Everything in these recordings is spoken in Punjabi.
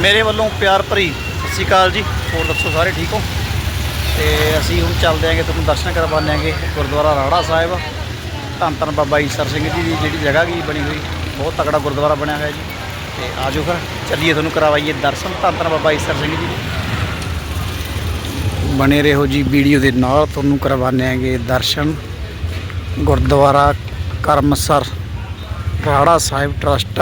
ਮੇਰੇ ਵੱਲੋਂ ਪਿਆਰ ਭਰੀ ਸਤਿ ਸ਼੍ਰੀ ਅਕਾਲ ਜੀ। ਹੋਰ ਦੱਸੋ ਸਾਰੇ ਠੀਕ ਹੋ? ਤੇ ਅਸੀਂ ਹੁਣ ਚੱਲਦੇ ਆਂਗੇ, ਤੁਹਾਨੂੰ ਦਰਸ਼ਨ ਕਰਵਾਉਂਦੇ ਆਂਗੇ ਗੁਰਦੁਆਰਾ ਰਾੜਾ ਸਾਹਿਬ। ਧੰਨ ਧੰਨ ਬਾਬਾ ਈਸਰ ਸਿੰਘ ਜੀ ਦੀ ਜਿਹੜੀ ਜਗ੍ਹਾ ਗਈ ਬਣੀ ਹੋਈ। ਬਹੁਤ ਤਕੜਾ ਗੁਰਦੁਆਰਾ ਬਣਿਆ ਹੋਇਆ ਜੀ। ਤੇ ਆਜੋ ਫਿਰ, ਚੱਲੀਏ ਤੁਹਾਨੂੰ ਕਰਵਾਈਏ ਦਰਸ਼ਨ। ਧੰਨ ਧੰਨ ਬਾਬਾ ਈਸਰ ਸਿੰਘ ਜੀ ਦੇ। ਬਣੇ ਰਹੋ ਜੀ ਵੀਡੀਓ ਦੇ ਨਾਲ, ਤੁਹਾਨੂੰ ਕਰਵਾਉਂਦੇ ਆਂਗੇ ਦਰਸ਼ਨ। ਗੁਰਦੁਆਰਾ ਕਰਮਸਰ ਰਾੜਾ ਸਾਹਿਬ ਟਰਸਟ।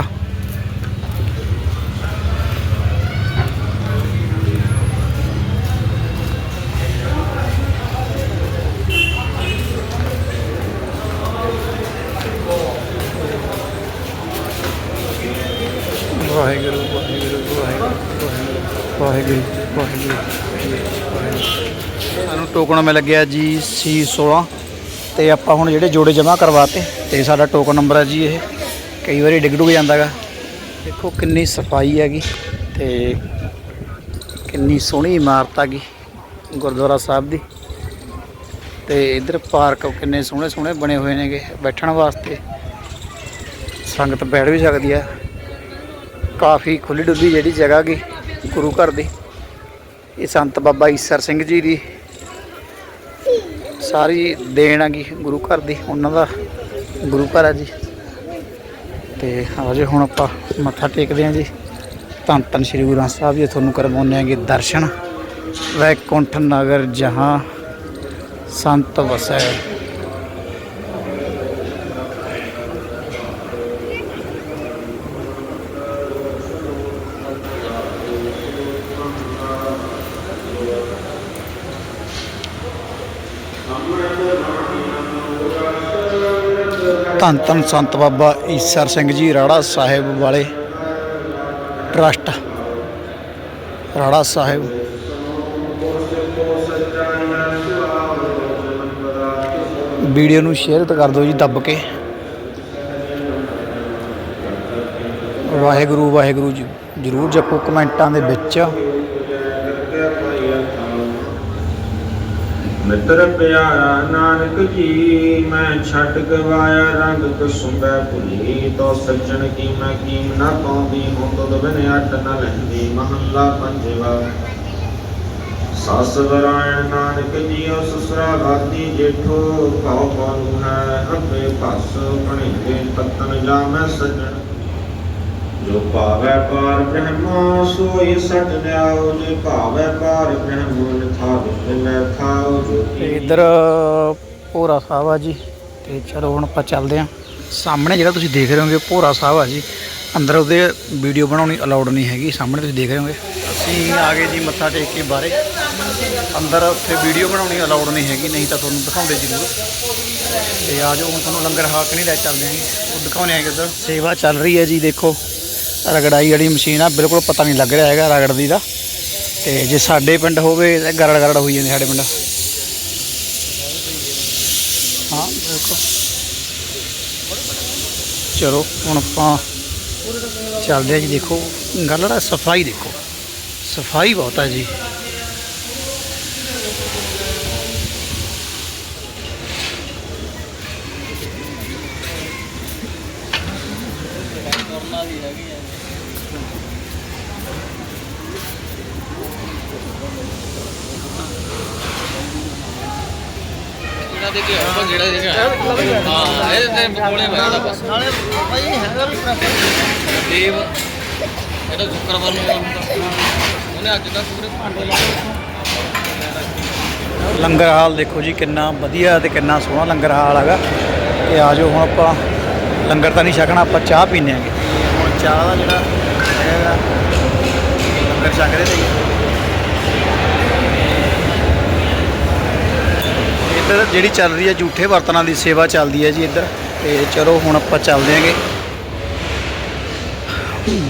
ਟੋਕਨ ਮੈਂ ਲੱਗਿਆ ਜੀ C16, ਤੇ ਆਪਾਂ ਹੁਣ ਜਿਹੜੇ ਜੋੜੇ ਜਮ੍ਹਾਂ ਕਰਵਾਤੇ, ਤੇ ਸਾਡਾ ਟੋਕਨ ਨੰਬਰ ਹੈ ਜੀ ਇਹ। ਕਈ ਵਾਰੀ ਡਿੱਗ ਡੁੱਗ ਜਾਂਦਾਗਾ। ਦੇਖੋ ਕਿੰਨੀ ਸਫ਼ਾਈ ਹੈਗੀ, ਤੇ ਕਿੰਨੀ ਸੋਹਣੀ ਇਮਾਰਤ ਹੈਗੀ ਗੁਰਦੁਆਰਾ ਸਾਹਿਬ ਦੀ। ਤੇ ਇਧਰ ਪਾਰਕ ਕਿੰਨੇ ਸੋਹਣੇ ਸੋਹਣੇ ਬਣੇ ਹੋਏ ਨੇਗੇ ਬੈਠਣ ਵਾਸਤੇ। ਸੰਗਤ ਬੈਠ ਵੀ ਸਕਦੀ ਆ ਕਾਫੀ ਖੁੱਲੀ ਡੁੱਲੀ ਜਿਹੜੀ ਜਗ੍ਹਾ ਗੀ ਗੁਰੂ ਘਰ ਦੀ। ਇਹ ਸੰਤ ਬਾਬਾ ਈਸਰ ਸਿੰਘ ਜੀ ਦੀ ਸਾਰੀ ਦੇਣ ਹੈਗੀ ਗੁਰੂ ਘਰ ਦੀ, ਉਹਨਾਂ ਦਾ ਗੁਰੂ ਘਰ ਹੈ ਜੀ। ਤੇ ਆਜੇ ਹੁਣ ਆਪਾਂ ਮੱਥਾ ਟੇਕਦੇ ਹਾਂ ਜੀ। ਧੰਨ ਧੰਨ ਸ੍ਰੀ ਗੁਰੂ ਗ੍ਰੰਥ ਸਾਹਿਬ ਜੀ, ਤੁਹਾਨੂੰ ਕਰਵਾਉਂਦੇ ਆਂਗੇ ਦਰਸ਼ਨ। ਵੈਕੁੰਠ ਨਗਰ ਜਹਾਂ ਸੰਤ ਵਸੈ ਧੰਨ ਧੰਨ ਸੰਤ ਬਾਬਾ ਈਸਰ ਸਿੰਘ ਜੀ ਰਾੜਾ ਸਾਹਿਬ ਵਾਲੇ ਟਰਸਟ, ਰਾੜਾ ਸਾਹਿਬ। ਵੀਡੀਓ ਨੂੰ ਸ਼ੇਅਰ ਕਰ ਦਿਓ ਜੀ, ਦੱਬ ਕੇ। ਵਾਹਿਗੁਰੂ ਵਾਹਿਗੁਰੂ ਜੀ, ਜਰੂਰ ਜਪੋ ਕਮੈਂਟਾਂ ਦੇ ਵਿੱਚ। ਮਿੱਤਰ ਪਿਆਰਾ ਨਾਨਕ ਜੀ, ਮੈਂ ਛੱਡ ਗਵਾਇਆ ਰੰਗ ਕਸੁੰਬੈ ਭੁਲੀ। ਤੋ ਸੱਜਣ ਕੀ ਮੈਂ ਕੀਮ ਨਾ ਪਾਉਂਦੀ, ਹੁਣ ਤੁਧ ਬਿਨ ਅੱਟ ਨ ਲੈਂਦੀ। ਮਹੱਲਾ ਪੰਜਵਾ। ਸਸ ਵਰਾਇਣ ਨਾਨਕ ਜੀ ਸਸਰਾ ਗਾਤੀ ਜੇਠੋ ਕਉ ਪਾਨੂ ਹੈ ਅੱਬੇ ਭਸ ਪਣੀਗੇ ਪਤਨ ਜਾ ਮੈਂ ਸੱਜਣ ਜੋ ਭਾਵੈ ਪਾਰ ਬ੍ਰਹਮਾ ਸੋਈ ਸਟ ਲਿਆਓ ਜੇ ਭਾਵੈ ਪਾਰ ਬ੍ਰਹਮ ਨਿਥਾ ਬਿਨੈ ਥਾਓ ਜੋ ਇੱਧਰ ਭੋਰਾ ਸਾਹਿਬ ਆ ਜੀ ਤੇ ਚਲੋ ਹੁਣ ਆਪਾਂ ਚੱਲਦੇ ਆਂ ਸਾਹਮਣੇ ਜਿਹੜਾ ਤੁਸੀਂ ਦੇਖ ਰਹੇ ਹੋਗੇ ਭੋਰਾ ਸਾਹਿਬ ਆ ਜੀ ਅੰਦਰ ਉਹਦੇ ਵੀਡੀਓ ਬਣਾਉਣੀ ਅਲਾਉਡ ਨਹੀਂ ਹੈਗੀ ਸਾਹਮਣੇ ਤੁਸੀਂ ਦੇਖ ਰਹੇ ਹੋਗੇ। ਅਸੀਂ ਆ ਗਏ ਜੀ ਮੱਥਾ ਟੇਕ ਕੇ ਬਾਹਰੇ। ਅੰਦਰ ਉੱਥੇ ਵੀਡੀਓ ਬਣਾਉਣੀ ਅਲਾਉਡ ਨਹੀਂ ਹੈਗੀ ਨਹੀਂ ਤਾਂ ਤੁਹਾਨੂੰ ਦਿਖਾਉਂਦੇ ਜ਼ਰੂਰ। ਤੇ ਆ ਜਾਓ ਹੁਣ ਤੁਹਾਨੂੰ ਲੰਗਰ ਹਾਕ ਨਹੀਂ ਲੈ ਚੱਲਦੇ ਆਂਗੇ ਉਹ ਦਿਖਾਉਣੇ ਆਂਗੇ ਉੱਧਰ ਸੇਵਾ ਚੱਲ ਰਹੀ ਹੈ ਜੀ ਦੇਖੋ। ਰਗੜਾਈ ਵਾਲੀ ਮਸ਼ੀਨ ਆ, ਬਿਲਕੁਲ ਪਤਾ ਨਹੀਂ ਲੱਗ ਰਿਹਾ ਹੈਗਾ ਰਗੜਦੀ ਦਾ। ਤੇ ਜੇ ਸਾਡੇ ਪਿੰਡ ਹੋਵੇ ਤਾਂ ਗਰੜ ਗਰੜ ਹੋਈ ਜਾਂਦੀ ਸਾਡੇ ਪਿੰਡ। ਹਾਂ, ਬਿਲਕੁਲ। ਚਲੋ, ਹੁਣ ਆਪਾਂ ਚੱਲਦੇ ਆ ਜੀ, ਦੇਖੋ, ਗੱਲ ਸਫ਼ਾਈ ਦੇਖੋ। ਸਫ਼ਾਈ ਬਹੁਤ ਹੈ ਜੀ। ਜਿਹੜਾ ਦੇ ਕੇ ਆਉਂਦਾ ਜਿਹੜਾ ਦੇ ਕੇ ਆਇਆ ਹਾਂ ਇਹਦੇ ਤੇ ਕੋਲੇ ਬੈਠਾ ਬਸ। ਨਾਲੇ ਭਾਈ ਹੈਗਾ ਵੀ ਦੇਵ ਇਹਦਾ ਸ਼ੁੱਕਰਵਾਰ ਨੂੰ ਆਉਂਦਾ। ਉਹਨੇ ਅੱਜ ਤੱਕ ਪੂਰੇ ਭਾਂਡੇ ਲਾਏ ਲੰਗਰ ਹਾਲ ਦੇਖੋ ਜੀ ਕਿੰਨਾ ਵਧੀਆ ਤੇ ਕਿੰਨਾ ਸੋਹਣਾ ਲੰਗਰ ਹਾਲ ਹੈਗਾ। ਤੇ ਆ ਜਾਓ ਹੁਣ ਆਪਾਂ ਲੰਗਰ ਤਾਂ ਨਹੀਂ ਛਕਣਾ ਆਪਾਂ ਚਾਹ ਪੀਨੇ ਆਂਗੇ। ਚਾਹ ਦਾ ਜਿਹੜਾ ਹੈਗਾ, ਲੰਗਰ ਛਕ ਰਹੇ ਤੇ ਇੱਧਰ ਜਿਹੜੀ ਚੱਲ ਰਹੀ ਹੈ, ਝੂਠੇ ਬਰਤਨਾਂ ਦੀ ਸੇਵਾ ਚੱਲਦੀ ਹੈ ਜੀ ਇੱਧਰ। ਤੇ ਚਲੋ ਹੁਣ ਆਪਾਂ ਚੱਲਦੇ ਆਂਗੇ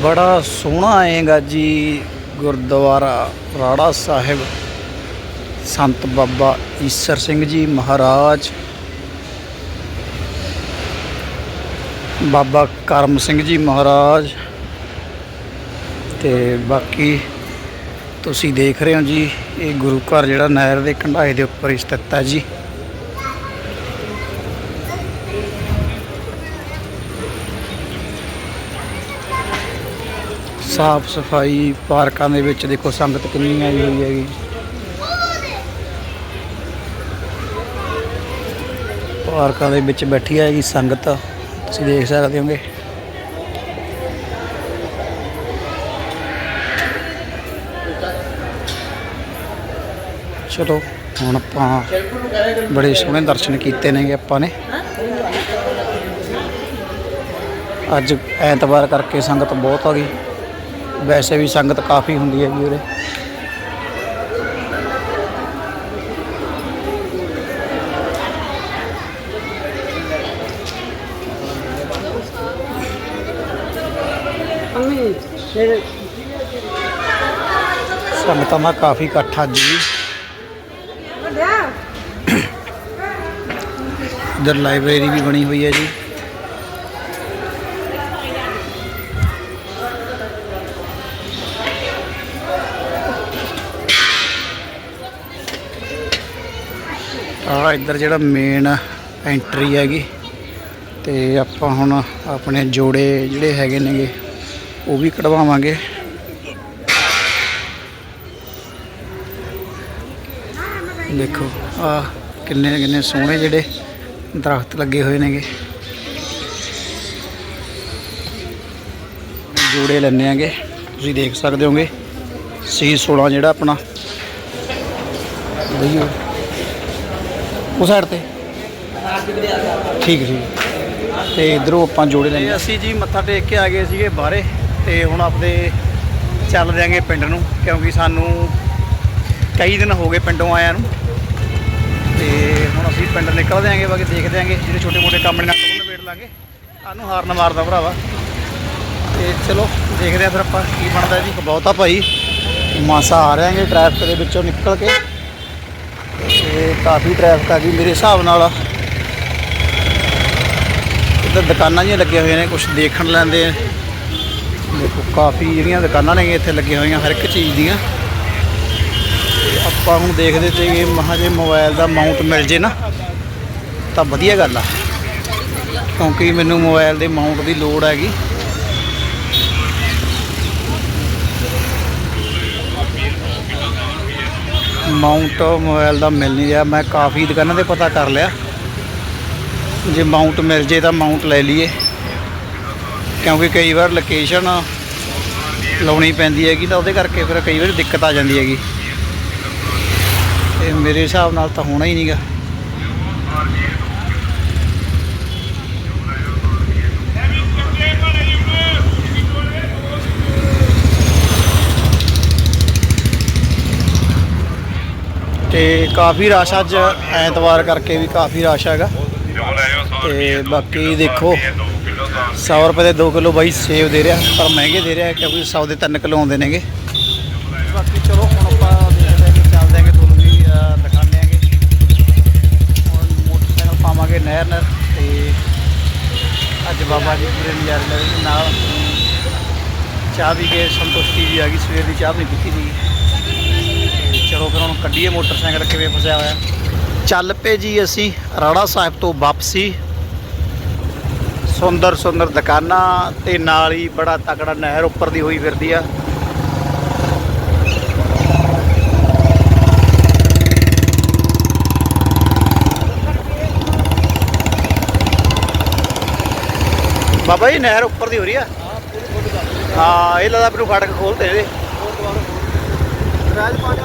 ਬੜਾ ਸੋਹਣਾ ਆਏਗਾ ਜੀ ਗੁਰਦੁਆਰਾ ਰਾੜਾ ਸਾਹਿਬ। ਸੰਤ ਬਾਬਾ ਈਸਰ ਸਿੰਘ ਜੀ ਮਹਾਰਾਜ। ਬਾਬਾ ਕਰਮ ਸਿੰਘ ਜੀ ਮਹਾਰਾਜ। ਤੇ ਬਾਕੀ ਤੁਸੀਂ ਦੇਖ ਰਹੇ ਹੋ ਜੀ, ਇਹ ਗੁਰੂ ਘਰ ਜਿਹੜਾ ਨਹਿਰ ਦੇ ਕੰਢਾਏ ਦੇ ਉੱਪਰ ਸਥਿਤ ਹੈ ਜੀ। ਸਾਫ਼ ਸਫ਼ਾਈ ਪਾਰਕਾਂ ਦੇ ਵਿੱਚ ਦੇਖੋ ਸੰਗਤ ਕਿੰਨੀ ਆਈ ਹੋਈ ਹੈਗੀ। ਪਾਰਕਾਂ ਦੇ ਵਿੱਚ ਬੈਠੀ ਹੈਗੀ ਸੰਗਤ। ਤੁਸੀਂ ਦੇਖ ਸਕਦੇ ਹੋਗੇ। ਚਲੋ, ਹੁਣ ਆਪਾਂ ਬੜੇ ਸੋਹਣੇ ਦਰਸ਼ਨ ਕੀਤੇ ਨੇਗੇ ਆਪਾਂ ਨੇ। ਅੱਜ ਐਤਵਾਰ ਕਰਕੇ ਸੰਗਤ ਬਹੁਤ ਆ ਗਈ। ਵੈਸੇ ਵੀ ਸੰਗਤ ਕਾਫੀ ਹੁੰਦੀ ਹੈ ਜੀ ਉਰੇ। ਸੰਗਤਾਂ ਦਾ ਕਾਫੀ ਇਕੱਠ ਅੱਜ ਵੀ। ਇੱਧਰ ਲਾਇਬ੍ਰੇਰੀ ਵੀ ਬਣੀ ਹੋਈ ਹੈ ਜੀ। ਆ ਇੱਧਰ ਜਿਹੜਾ ਮੇਨ ਐਂਟਰੀ ਹੈਗੀ ਤੇ ਆਪਾਂ ਹੁਣ ਆਪਣੇ ਜੋੜੇ ਜਿਹੜੇ ਹੈਗੇ ਨੇਗੇ ਉਹ ਵੀ ਕਢਵਾਵਾਂਗੇ। ਦੇਖੋ, ਆ ਕਿੰਨੇ ਕਿੰਨੇ ਸੋਹਣੇ ਜਿਹੜੇ ਦਰਖਤ ਲੱਗੇ ਹੋਏ ਨੇਗੇ। ਜੋੜੇ ਲੈਣੇ ਆਂਗੇ। ਤੁਸੀਂ ਦੇਖ ਸਕਦੇ ਹੋਗੇ ਸੀ 16 ਜਿਹੜਾ ਆਪਣਾ। ਲਈਓ ਉਹ ਸਾਈਡ ਤੇ? ਠੀਕ ਠੀਕ ਤੇ ਇਧਰੋਂ ਆਪਾਂ ਜੋੜੇ ਲੈਣੇ ਅਸੀਂ ਜੀ ਮੱਥਾ ਟੇਕ ਕੇ ਆ ਗਏ ਸੀਗੇ ਬਾਹਰੇ। ਤੇ ਹੁਣ ਆਪਦੇ ਚੱਲ ਦਿਆਂਗੇ ਪਿੰਡ ਨੂੰ, ਕਿਉਂਕਿ ਸਾਨੂੰ ਕਈ ਦਿਨ ਹੋ ਗਏ ਪਿੰਡੋਂ ਆਇਆ ਨੂੰ। ਤੇ ਹੁਣ ਅਸੀਂ ਪਿੰਡ ਨਿਕਲ ਦਿਆਂਗੇ, ਬਾਕੀ ਦੇਖਦੇ ਦਿਆਂਗੇ, ਜਿਹੜੇ ਛੋਟੇ ਮੋਟੇ ਕੰਮ ਨੇ ਨਾਲ ਉਹ ਨਿਬੇੜ ਲਾਂਗੇ। ਸਾਨੂੰ ਹਾਰਨ ਮਾਰਦਾ ਭਰਾਵਾ। ਤੇ ਚਲੋ, ਦੇਖਦੇ ਆ ਫਿਰ ਆਪਾਂ ਕੀ ਬਣਦਾ ਜੀ। ਬਹੁਤਾ ਭਾਈ। ਮਾਸਾ ਆ ਰਿਆਂਗੇ ਟ੍ਰੈਫਿਕ ਦੇ ਵਿੱਚੋਂ ਨਿਕਲ ਕੇ। ਤੇ ਕਾਫੀ ਟ੍ਰੈਫਿਕ ਆ ਗਈ ਮੇਰੇ ਹਿਸਾਬ ਨਾਲ। ਇੱਧਰ ਦੁਕਾਨਾਂ ਜਿਹੀਆਂ ਲੱਗੀਆਂ ਹੋਈਆਂ ਨੇ ਕੁਝ ਦੇਖਣ ਲੈਂਦੇ ਆ। ਦੇਖੋ, ਕਾਫੀ ਜਿਹੜੀਆਂ ਦੁਕਾਨਾਂ ਨੇ, ਇੱਥੇ ਲੱਗੀਆਂ ਹੋਈਆਂ ਹਰ ਇੱਕ ਚੀਜ਼ ਦੀਆਂ। ਆਪਾਂ ਹੁਣ ਦੇਖਦੇ ਤੇ ਕਿ ਮਹਾ ਜੇ ਮੋਬਾਈਲ ਦਾ ਮਾਊਂਟ ਮਿਲ ਜੇ ਨਾ, ਤਾਂ ਵਧੀਆ ਗੱਲ ਆ। ਕਿਉਂਕਿ ਮੈਨੂੰ ਮੋਬਾਈਲ ਦੇ ਮਾਊਂਟ ਦੀ ਲੋੜ ਹੈਗੀ। ਮਾਊਂਟ ਮੋਬਾਈਲ ਦਾ ਮਿਲ ਨਹੀਂ ਰਿਹਾ, ਮੈਂ ਕਾਫੀ ਦੁਕਾਨਾਂ ਤੇ ਪਤਾ ਕਰ ਲਿਆ। ਜੇ ਮਾਊਂਟ ਮਿਲ ਜੇ ਤਾਂ ਮਾਊਂਟ ਲੈ ਲਈਏ। ਕਿਉਂਕਿ ਕਈ ਵਾਰ ਲੋਕੇਸ਼ਨ ਲਾਉਣੀ ਪੈਂਦੀ ਹੈਗੀ ਤਾਂ ਉਹਦੇ ਕਰਕੇ ਫਿਰ ਕਈ ਵਾਰ ਦਿੱਕਤ ਆ ਜਾਂਦੀ ਹੈਗੀ। ਤੇ ਮੇਰੇ ਹਿਸਾਬ ਨਾਲ ਤਾਂ ਹੋਣਾ ਹੀ ਨਹੀਂਗਾ ਤੇ ਕਾਫੀ ਰਸ਼ ਅੱਜ ਐਤਵਾਰ ਕਰਕੇ ਵੀ ਕਾਫੀ ਰਸ਼ ਹੈਗਾ। ਤੇ ਬਾਕੀ ਦੇਖੋ 100 ਰੁਪਏ ਦੇ 2 ਕਿਲੋ ਬਾਈ ਸੇਬ ਦੇ ਰਿਹਾ ਪਰ ਮਹਿੰਗੇ ਦੇ ਰਿਹਾ ਕਿਉਂਕਿ 100 ਦੇ 3 ਕਿਲੋ ਆਉਂਦੇ ਨੇਗੇ। ਬਾਕੀ ਚਲੋ ਹੁਣ ਆਪਾਂ ਦੇਖਦੇ ਹਾਂ ਕਿ ਚੱਲਦੇ ਆਂਗੇ ਤੁਹਾਨੂੰ ਵੀ ਦਿਖਾਉਂਦੇ ਆਂਗੇ ਹੁਣ ਮੋਟਰਸਾਈਕਲ ਪਾਵਾਂਗੇ ਨਹਿਰ ਨਹਿਰ ਤੇ ਅੱਜ ਬਾਬਾ ਜੀ ਪੂਰੇ ਨਜ਼ਾਰੇ ਲੈ ਰਹੇ ਨਾਲ ਚਾਹ ਵੀ ਕੇ ਸੰਤੁਸ਼ਟੀ ਵੀ ਆ ਗਈ ਸਵੇਰ ਦੀ ਚਾਹ ਵੀ ਨਹੀਂ ਪੀਤੀ ਸੀ ਚਲੋ ਫਿਰ ਹੁਣ ਕੱਢੀਏ ਮੋਟਰਸਾਈਕਲ ਕਿਵੇਂ ਫਸਿਆ ਹੋਇਆ। ਚੱਲ ਪਏ ਜੀ ਅਸੀਂ ਰਾੜਾ ਸਾਹਿਬ ਤੋਂ ਵਾਪਸੀ। ਸੁੰਦਰ ਸੁੰਦਰ ਦੁਕਾਨਾਂ ਤੇ ਨਾਲ ਹੀ ਬੜਾ ਤਕੜਾ ਨਹਿਰ ਉੱਪਰ ਦੀ ਹੋਈ ਫਿਰਦੀ ਆ। ਬਾਬਾ ਜੀ, ਨਹਿਰ ਉੱਪਰ ਦੀ ਹੋ ਰਹੀ ਆ? ਹਾਂ, ਇਹ ਲੱਗਦਾ ਮੈਨੂੰ ਫਾਟਕ ਖੋਲਦੇ ਇਹਦੇ। ਰਾਜ ਪਾਣੀ